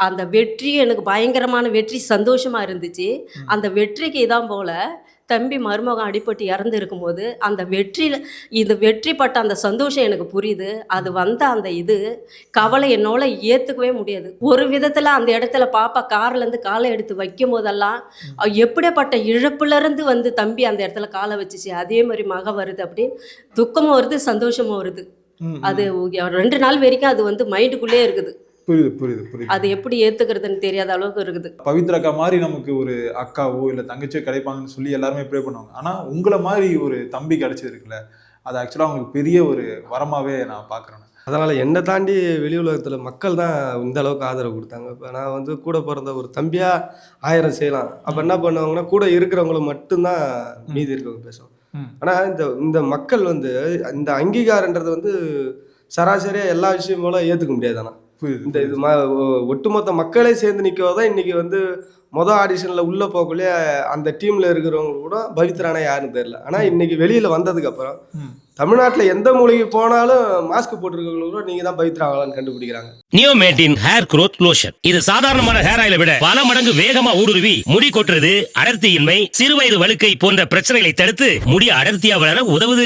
அந்த வெற்றி எனக்கு பயங்கரமான வெற்றி சந்தோஷமா இருந்துச்சு. அந்த வெற்றிக்கு இதான் போல தம்பி மருமகன் அடிபட்டு இறந்து இருக்கும்போது அந்த வெற்றியில் இது வெற்றி பட்ட அந்த சந்தோஷம் எனக்கு புரியுது. அது வந்த அந்த இது கவலை என்னோட ஏற்றுக்கவே முடியாது. ஒரு விதத்தில் அந்த இடத்துல பாப்பா கார்லேருந்து காலை எடுத்து வைக்கும் போதெல்லாம் எப்படிப்பட்ட இழப்புலேருந்து வந்து தம்பி அந்த இடத்துல காலை வச்சுச்சு அதே மாதிரி மக வருது அப்படின்னு துக்கமும் வருது சந்தோஷமும் வருது. அது ரெண்டு நாள் வரைக்கும் அது வந்து மைண்டுக்குள்ளே இருக்குது. புரியுது புரியுது புரியுது. அது எப்படி ஏற்றுக்கிறதுன்னு தெரியாத அளவுக்கு இருக்குது. பவித்ரா அக்கா மாதிரி நமக்கு ஒரு அக்காவோ இல்ல தங்கச்சியோ கிடைப்பாங்கன்னு சொல்லி எல்லாருமே ப்ரே பண்ணுவாங்க. ஆனா உங்களை மாதிரி ஒரு தம்பி கிடைச்சதுக்குல்ல அது ஆக்சுவலா அவங்களுக்கு பெரிய ஒரு வரமாவே நான் பாக்குறேன் அதனால் என்னை தாண்டி வெளி உலகத்தில் மக்கள் தான் இந்த அளவுக்கு ஆதரவு கொடுத்தாங்க. இப்போ நான் வந்து கூட பிறந்த ஒரு தம்பியாக ஆயிரம் செய்யலாம். அப்போ என்ன பண்ணுவாங்கன்னா கூட இருக்கிறவங்கள மட்டும்தான் மீதி இருக்கவங்க பேசுவோம். ஆனால் இந்த இந்த மக்கள் வந்து இந்த அங்கீகாரன்றது வந்து சராசரியாக எல்லா விஷயம் போல ஏற்றுக்க முடியாது ஆனால் இந்த இது ம ஒட்டுமொத்த மக்களே சேர்ந்து நிற்கவோ இன்னைக்கு வந்து மொதல் ஆடிஷனில் உள்ளே போகக்குள்ளே அந்த டீமில் இருக்கிறவங்க கூட பவித்ரானா யாருன்னு தெரியல. ஆனால் இன்னைக்கு வெளியில் வந்ததுக்கப்புறம். தமிழ்நாட்டில் எந்த மூலைக்கு போனாலும் மாஸ்க் போட்டிருக்கவங்க கூட நீங்கள் தான் பவித்ரா ஆகலான்னு கண்டுபிடிக்கிறாங்க. நியோமேட்டின் ஹேர் growth லோஷன் இது சாதாரணமான ஹேர் ஆயிலை விட பல மடங்கு வேகமா ஊடுருவி முடி கொட்டுறது அடர்த்தியின்மை சிறுவயது வழுக்கை போன்ற பிரச்சனைகளை தடுத்து முடி அடர்த்தியா வளர உதவுது.